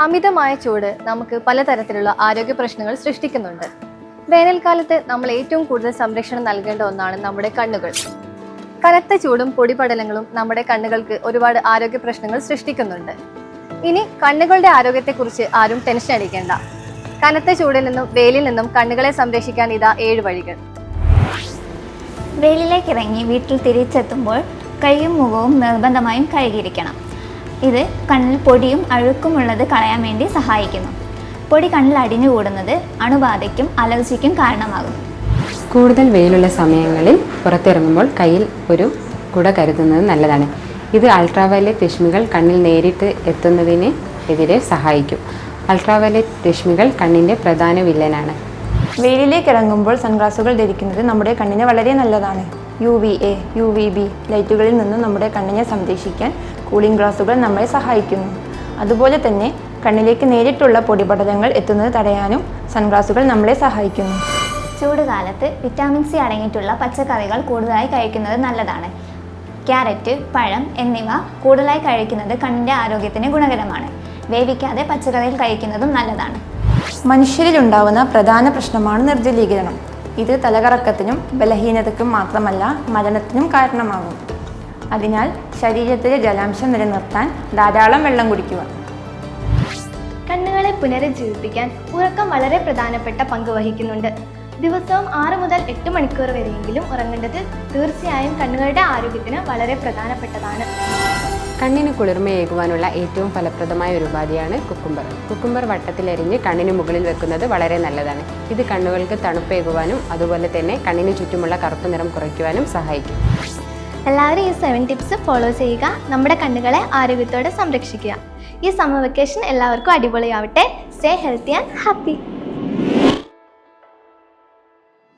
അമിതമായ ചൂട് നമുക്ക് പലതരത്തിലുള്ള ആരോഗ്യ പ്രശ്നങ്ങൾ സൃഷ്ടിക്കുന്നുണ്ട്. വേനൽക്കാലത്ത് നമ്മൾ ഏറ്റവും കൂടുതൽ സംരക്ഷണം നൽകേണ്ട ഒന്നാണ് നമ്മുടെ കണ്ണുകൾ. കനത്ത ചൂടും പൊടിപടലങ്ങളും നമ്മുടെ കണ്ണുകൾക്ക് ഒരുപാട് ആരോഗ്യ പ്രശ്നങ്ങൾ സൃഷ്ടിക്കുന്നുണ്ട്. ഇനി കണ്ണുകളുടെ ആരോഗ്യത്തെക്കുറിച്ച് ആരും ടെൻഷൻ അടിക്കേണ്ട. കനത്ത ചൂടിൽ നിന്നും വെയിലിൽ നിന്നും കണ്ണുകളെ സംരക്ഷിക്കാൻ ഇതാ ഏഴ് വഴികൾ. വെയിലിലേക്ക് ഇറങ്ങി വീട്ടിൽ തിരിച്ചെത്തുമ്പോൾ കൈയും മുഖവും നിർബന്ധമായും കഴുകിയിരിക്കണം. ഇത് കണ്ണിൽ പൊടിയും അഴുക്കുമുള്ളത് കളയാൻ വേണ്ടി സഹായിക്കുന്നു. പൊടി കണ്ണിൽ അടിഞ്ഞു കൂടുന്നത് അണുബാധയ്ക്കും അലർജിക്കും കാരണമാകും. കൂടുതൽ വെയിലുള്ള സമയങ്ങളിൽ പുറത്തിറങ്ങുമ്പോൾ കയ്യിൽ ഒരു കുട കരുതുന്നത് നല്ലതാണ്. ഇത് അൾട്രാവയലറ്റ് രശ്മികൾ കണ്ണിൽ നേരിട്ട് എത്തുന്നതിന് എതിരെ സഹായിക്കും. അൾട്രാവയലറ്റ് രശ്മികൾ കണ്ണിന്റെ പ്രധാന വില്ലനാണ്. വെയിലിലേക്ക് ഇറങ്ങുമ്പോൾ സൺഗ്ലാസുകൾ ധരിക്കുന്നത് നമ്മുടെ കണ്ണിന് വളരെ നല്ലതാണ്. U V A U V B ലൈറ്റുകളിൽ നിന്നും നമ്മുടെ കണ്ണിനെ സംരക്ഷിക്കാൻ കൂളിംഗ് ഗ്ലാസുകൾ നമ്മളെ സഹായിക്കുന്നു. അതുപോലെ തന്നെ കണ്ണിലേക്ക് നേരിട്ടുള്ള പൊടിപടലങ്ങൾ എത്തുന്നത് തടയാനും സൺഗ്ലാസുകൾ നമ്മളെ സഹായിക്കുന്നു. ചൂടുകാലത്ത് വിറ്റാമിൻ സി അടങ്ങിയിട്ടുള്ള പച്ചക്കറികൾ കൂടുതലായി കഴിക്കുന്നത് നല്ലതാണ്. ക്യാരറ്റ് പഴം എന്നിവ കൂടുതലായി കഴിക്കുന്നത് കണ്ണിന്റെ ആരോഗ്യത്തിന് ഗുണകരമാണ്. വേവിക്കാതെ പച്ചക്കറികൾ കഴിക്കുന്നതും നല്ലതാണ്. മനുഷ്യരിലുണ്ടാവുന്ന പ്രധാന പ്രശ്നമാണ് നിർജലീകരണം. ഇത് തലകറക്കത്തിനും ബലഹീനതയ്ക്കും മാത്രമല്ല മരണത്തിനും കാരണമാകും. അതിനാൽ ശരീരത്തിലെ ജലാംശം നിലനിർത്താൻ ധാരാളം വെള്ളം കുടിക്കുക. കണ്ണുകളെ പുനരുജ്ജീവിപ്പിക്കാൻ ഉറക്കം വളരെ പ്രധാനപ്പെട്ട പങ്ക് വഹിക്കുന്നുണ്ട്. ദിവസവും ആറ് മുതൽ എട്ട് മണിക്കൂർ വരെയെങ്കിലും ഉറങ്ങേണ്ടത് തീർച്ചയായും കണ്ണുകളുടെ ആരോഗ്യത്തിന് വളരെ പ്രധാനപ്പെട്ടതാണ്. കണ്ണിന് കുളിർമയേകുവാനുള്ള ഏറ്റവും ഫലപ്രദമായ ഒരു ഉപാധിയാണ് കുക്കുംബർ. കുക്കുംബർ വട്ടത്തിലരിഞ്ഞ് കണ്ണിന് മുകളിൽ വെക്കുന്നത് വളരെ നല്ലതാണ്. ഇത് കണ്ണുകൾക്ക് തണുപ്പേകുവാനും അതുപോലെ തന്നെ കണ്ണിന് ചുറ്റുമുള്ള കറുപ്പ് നിറം കുറയ്ക്കുവാനും സഹായിക്കും. എല്ലാവരും ഈ സെവൻ ടിപ്സ് ഫോളോ ചെയ്യുക. നമ്മുടെ കണ്ണുകളെ ആരോഗ്യത്തോടെ സംരക്ഷിക്കുക. ഈ സമ്മർ വെക്കേഷൻ എല്ലാവർക്കും അടിപൊളിയാവട്ടെ. Stay healthy and happy